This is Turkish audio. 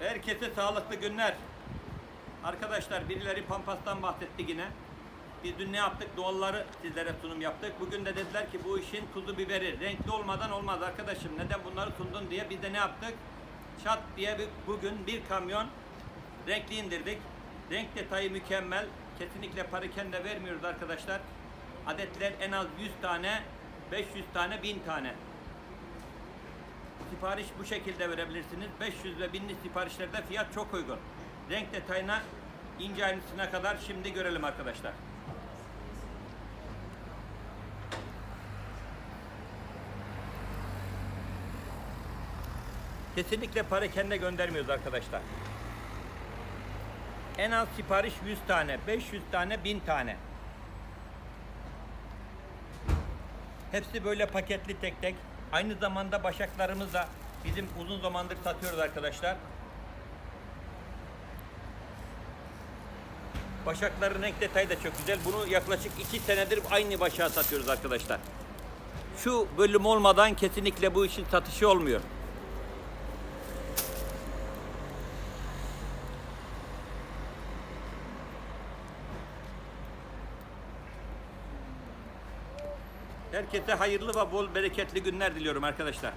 Herkese sağlıklı günler. Arkadaşlar birileri Pampas'tan bahsetti yine. Biz dün ne yaptık? Doğalları sizlere sunum yaptık. Bugün de dediler ki bu işin tuzu biberi renkli olmadan olmaz arkadaşım. Neden bunları sundun diye biz de ne yaptık? Çat diye bugün bir kamyon renkli indirdik. Renk detayı mükemmel. Kesinlikle pariken de vermiyoruz arkadaşlar. Adetler en az 100 tane, 500 tane, 1000 tane. Sipariş bu şekilde verebilirsiniz. 500 ve 1000'li siparişlerde fiyat çok uygun. Renk detayına ince ayrıntısına kadar şimdi görelim arkadaşlar. Kesinlikle parakende göndermiyoruz arkadaşlar. En az sipariş 100 tane, 500 tane, 1000 tane. Hepsi böyle paketli tek tek. Aynı zamanda başaklarımız da bizim uzun zamandır satıyoruz arkadaşlar. Başakların renk detayı da çok güzel. Bunu yaklaşık 2 senedir aynı başağı satıyoruz arkadaşlar. Şu bölüm olmadan kesinlikle bu işin satışı olmuyor. Herkese hayırlı ve bol bereketli günler diliyorum arkadaşlar.